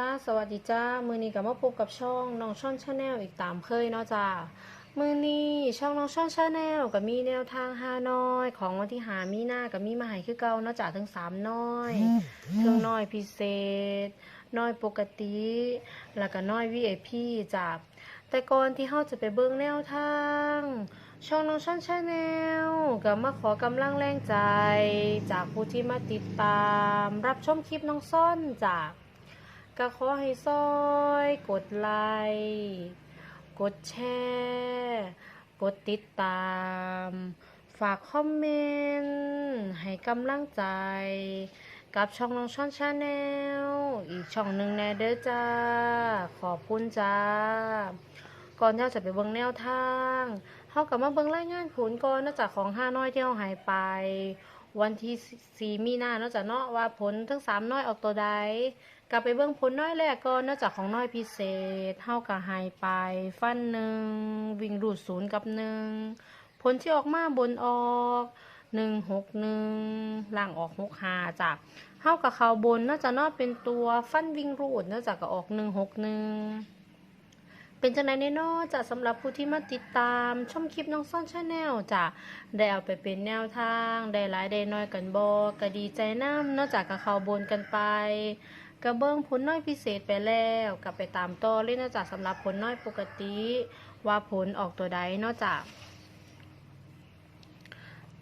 จ้าสวัสดีจ้า มือนี้กับมาพบกับช่องน้องช่อนชาแนลอีกตามเคยเนาะจ้ามือนี้ช่องน้องช่อนชาแนลกับมีแนวทางห้าน้อยของวันที่หามีหน้ากับมีมาใหายคือเก่าเนาะจ้าทั้งสามน้อยเครื่องน้อยพิเศษ น้อยปกติ แล้วก็น้อย VIP จ้าแต่ก่อนที่เฮาจะไปเบิ่งแนวทาง ช่องน้องช่อนชาแนลกับมาขอกำลังแรงใจ จากผู้ที่มาติดตาม รับชมคลิปน้องซ่อนจาก ก็ขอให้ซอยกดไลค์กดแชร์ กดติดตาม ฝากคอมเมนต์ให้กำลังใจ กับช่องน้องช่อนชาแนลอีกช่องหนึ่งแน่เด้อจ้า ขอบคุณจ้า ก่อนที่เราจะไปเบิ่งแนวทางเฮากลับมาเบิ่งรายงานผลก่อนเนอกจากของห้าน้อยที่เราหายไป วันที่สี่มีนาเนอกจากเนาะว่าผลทั้งสามน้อยออกตัวใดกลับไปเบิ่งผลน้อยแรกก่อนอกจากของน้อยพิเศษเท่ากับหายไป ฟันหนึ่งวิ่งรูดศูนย์กับหนึ่งผลที่ออกมาบนออกหนึ่งหกหนึ่งล่างออกหกหาจากเท่ากับเขาบนน่าจะนอกเป็นตัวฟันวิ่งรูดน่าจะก็ออกหนึ่งหกหนึ่ง เป็นจังไดแน่นอจะสำหรับผู้ที่มาติดตามชมคลิปน้องซ่อนชาแนลจะได้เอาไปเป็นแนวทางได้หลายได้น้อยกันบอก็ดีใจน้ำนอกจากกับเขาบนกันไปกระเบื้องผลน้อยพิเศษไปแล้วกลับไปตามต่อเล่นนอกจากสำหรับผลน้อยปกติ ว่าผลออกตัวใดนอกจาก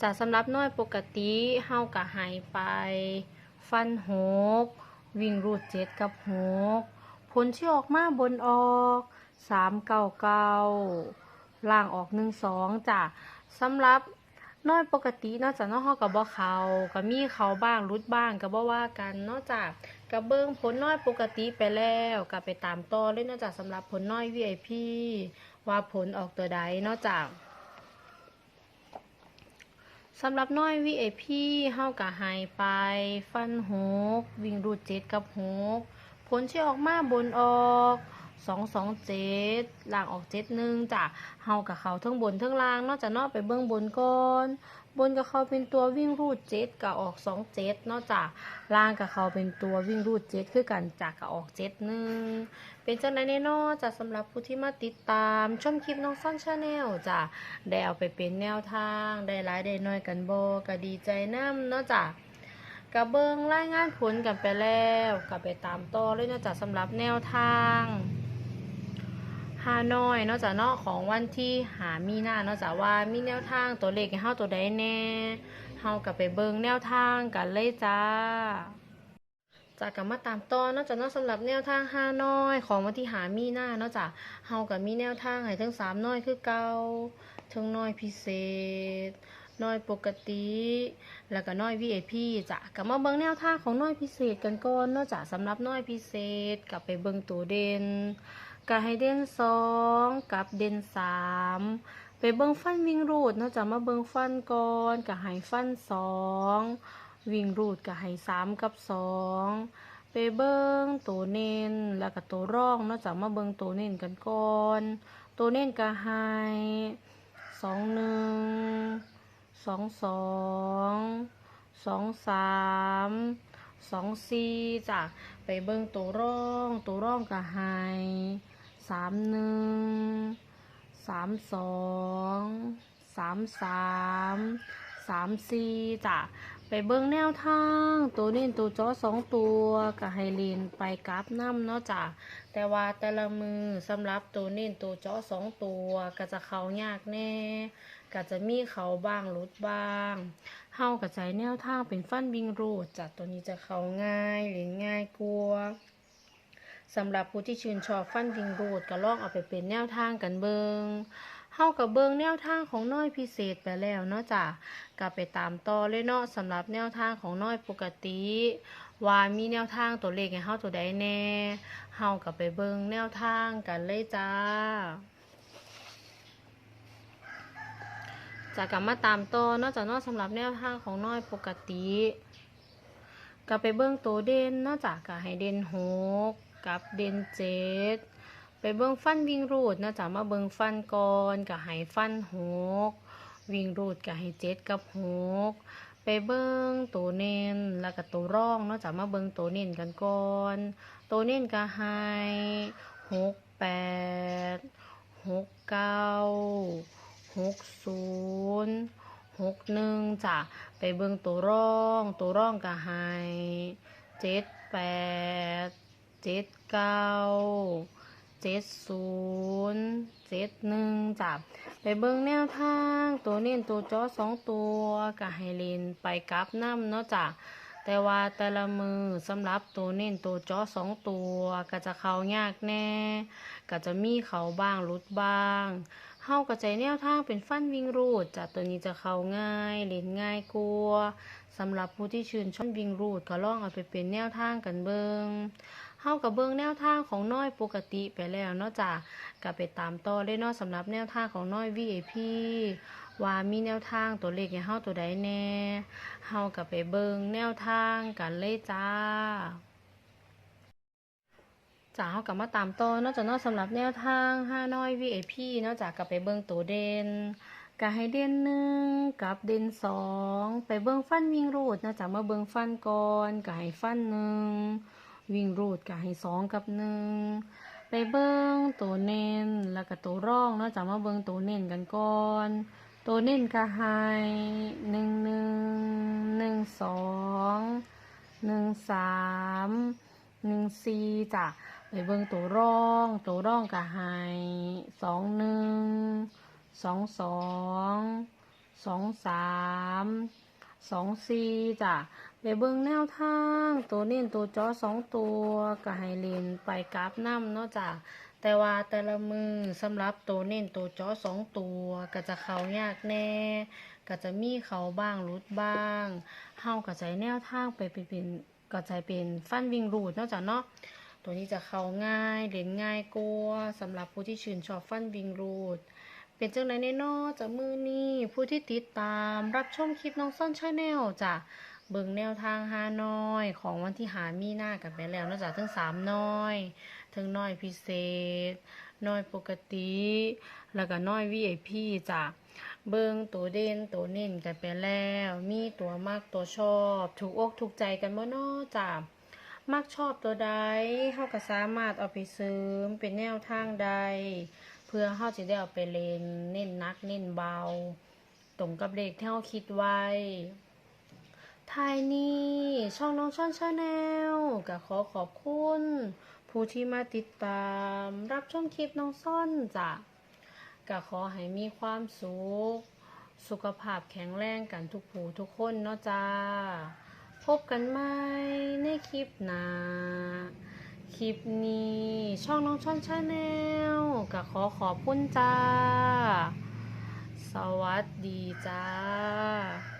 จากสำหรับน้อยปกติเฮากะหายไป ฟันหกวิ่งรูดเจ็ดกับหก ผลที่ออกมาบนออกสามเก้าเก้าล่างออกหนึ่งสองจ้ะสำหรับน้อยปกตินอกจากน้อยเฮากับบ่เขาก็มีเขาบ้างรุดบ้างก็บ่ว่ากันนอกจากกระเบื้องผลน้อยปกติไปแล้วก็ไปตามต่อเลยนอกจากสำหรับผลน้อย VIP ว่าผลออกตัวใดนอกจากสำหรับน้อย VIP เฮาก็ให้ไป ฟันหกวิ่งรูดเจ็ดกับหก ลที่ออกมาบนออกสองสองเจ็ดล่างออกเจ็ดหนึ่งจ้ะเฮากับเขาทั้งบนทั้งล่างนอกจากนอกไปเบื้องบนก่อนบนกับเขาเป็นตัววิ่งรูดเจ็ดกับออกสองเจ็ดนอกจากล่างกับเขาเป็นตัววิ่งรูดเจ็ดคือกันจากกับออกเจ็ดหนึ่งเป็นจังไดแน่นอนจากสำหรับผู้ที่มาติดตามชมคลิปน้องซ่อนชาแนลจ้ะได้เอาไปเป็นแนวทางได้หลายได้น้อยกันโบก็ดีใจน้ำนอกจา กกระเบิงรายงานผลกันไปแล้วกับไปตามต่อเลยนอกจากสำหรับแนวทางฮานอยนอกจากนอกของวันที่หามีหน้านอกจากว่ามีแนวทางตัวเลขให้เฮาตัวใดแน่เฮากับไปเบิงแนวทางกันเลยจ้าจากกลับมาตามต่อนอกจากนอกสำหรับแนวทางฮานอย ของวันที่หามีหน้านอกจากเฮากับมีแนวทางให้ทั้งสามน้อยคือเก่าทั้งน้อยพิเศษ น้อยปกติ แล้วก็น้อย VIP จ้ะกลับมาเบิ่งแนวท่าของน้อยพิเศษกันก่อนนอกจากสำหรับน้อยพิเศษกลับไปเบิ่งตัวเด่นก็ให้เด่นสองกับเด่นสามไปเบิ่งฟันวิ่งรูดนาะจะมาเบิ่งฟันก่อนก็ให้ฟันสองวิ่งรูดก็ให้สามกับสองไปเบิ่งตัวเน้นแล้วก็ตัวร่องนาะจะมาเบิ่งตัวเน้นกันก่อน ตัวเน้นก็ให้สองหนึ่ง สองสองสองสามสองสี่จ้ะไปเบิ่งตัวร่องตัวร่องก็ให้สามหนึ่งสามสองสามสามสามสี่จ้ะไปเบิ่งแนวทาง ตัวนี้ตัวจอสองตัวก็ให้เรียนไปกราฟน้ำเนาะจ้ะแต่ว่าแต่ละมือสำหรับตัวนี้ตัวจอสองตัวก็จะเข้ายากแน่ ก็จะมีเขาบ้างหลุดบ้างเฮากับใจแนวทางเป็นฟันบิงรูดจากตัวนี้จะเขาง่ายเล่นง่ายกลัวสำหรับผู้ที่ชื่นชอบฟันบิงรูดก็ลองเอาไปเป็นแนวทางกันเบิงเฮากับเบิงแนวทางของน้อยพิเศษไปแล้วเนาะจ้ะก็ไปตามต่อเลยเนาะสำหรับแนวทางของน้อยปกติ ว่ามีแนวทางตัวเลขให้เฮาตัวใดแน่เฮากับไปเบิงแนวทางกันเลยจ้า จากลับมาตามต่อนอกจากนอกสำหรับแนวทางของน้อยปกติก็ไปเบิ้องตัวเด่นนอกจากก็ให้เด่นหกกับเด่นเจ็ดไปเบิ้องฟันวิ่งรูดนอกจากมาเบิ้องฟันก่อนก็ให้ฟันหกวิ่งรูดก็ให้เจ็ดกับหกไปเบิ่งตัวเน้นแล้วก็ตัวร่องนาะจ้ะมาเบิ่งตัวเน้นกันก่อนตัวเน้นก็ให้หกแปดหกเก้า หกศูนย์หกหนึ่งจ้ะไปเบิ่งตัวร่องตัวร่องก็ให้เจ็ดแปดเจ็ดเก้าเจ็ดศูนย์เจ็ดหนึ่งจ้ะไปเบิ่งแนวทางตัวเน้นตัวจอสองตัวก็ให้เล่นไปกลับน้ำเนาะจ้ะแต่ว่าแต่ละมือสำหรับตัวเน้นตัวจอสองตัวก็จะเข้ายากแน่ ก็จะมีเขาบ้างลุดบ้าง เฮาก็ใจแนวทางเป็นฟันวิ่งรูดจ้ะตัวนี้จะเข้าง่ายเล่นง่ายกลัวสำหรับผู้ที่ชื่นชอบวิ่งรูดก็ลองเอาไปเป็นแนวทางกันเบิงเฮากับเบิงแนวทางของน้อยปกติไปแล้วเนาะจ้ะก็ไปตามต่อเลยเนาะสำหรับแนวทางของน้อย VIP ว่ามีแนวทางตัวเลขให้เฮาตัวใดแน่เฮาก็ไปเบิงแนวทางกันเลยจ้า จ้าเฮาก็มาตามต่อนาะจ้ะเนาะสำหรับแนวทาง5น้อย VIP นาะจ้ะก็ไปเบิ่งตัวเด่นก็ให้เด่นหนึ่งกับเด่นสองไปเบิ่งฟันวิ่งรูดนาะจ้ะมาเบิ่งฟันก่อนก็ให้ฟันหนึ่งวิ่งรูดก็ให้สองกับหนึ่งไปเบิ่งตัวเน้นแล้วก็ตัวร่องนาะจะมาเบิ่งตัวเน้นกันก่อนตัวเน้นก็ให้หนึ่งหนึ่งหนึ่งสองหนึ่งสามหนึ่งสี่จ้ะ ไปเบิ่งตัวร่องตัวร่องก็ให้สองหนึ่งสองสองสองสามสองสี่จ้ะไปเบิ่งแนวทาง ตัวเน้นตัวจอสองตัวก็ให้เลนไปกราฟน้ำเนาะจ้ะแต่ว่าแต่ละมือสำหรับตัวเน้นตัวจอสองตัวก็จะเข้ายากแน่ ก็จะมีเขาบ้างรุดบ้างเฮาก็ใช้แนวทางไปเป็นเป็นก็จะเป็นฟันวิ่งรูดเนาะจ้ะเนาะ ตัวนี้จะเข้าง่ายเล่นง่ายกว่าสำหรับผู้ที่ชื่นชอบฟันวิงรูด เป็นจังไรแน่นอจากมือนี้ผู้ที่ติดตามรับชมคลิปน้องซ่อนชาแนลจะเบิ่งแนวทางฮานอยของวันที่หามีหน้ากันไปแล้วนอกจากทั้งสามน้อยทั้งน้อยพิเศษน้อยปกติ แล้วก็น้อย VIP จ้ะเบิ่งตัวเด่นตัวเน้นกันไปแล้ว มีตัวมากตัวชอบ ถูกอกถูกใจกันบ่นอจ้ะ มักชอบตัวใดเฮาก็สามารถเอาไปเสริมเป็นแนวทางใด เพื่อเฮาจะได้เอาไปเล่นเน้นนักเน้นเบา ตรงกับเลขที่เฮาคิดไว้ทายนี่ช่องน้องช่อนชาแนลก็ขอขอบคุณ ผู้ที่มาติดตามรับชมคลิปน้องซ่อนจ้ะก็ขอให้มีความสุข สุขภาพแข็งแรงกันทุกผู้ทุกคนเนาะจ้า พบกันใหม่ในคลิปหน้าคลิปนี้ช่องน้องช่องชาแนลก็ขอขอบคุณจ้า สวัสดีจ้า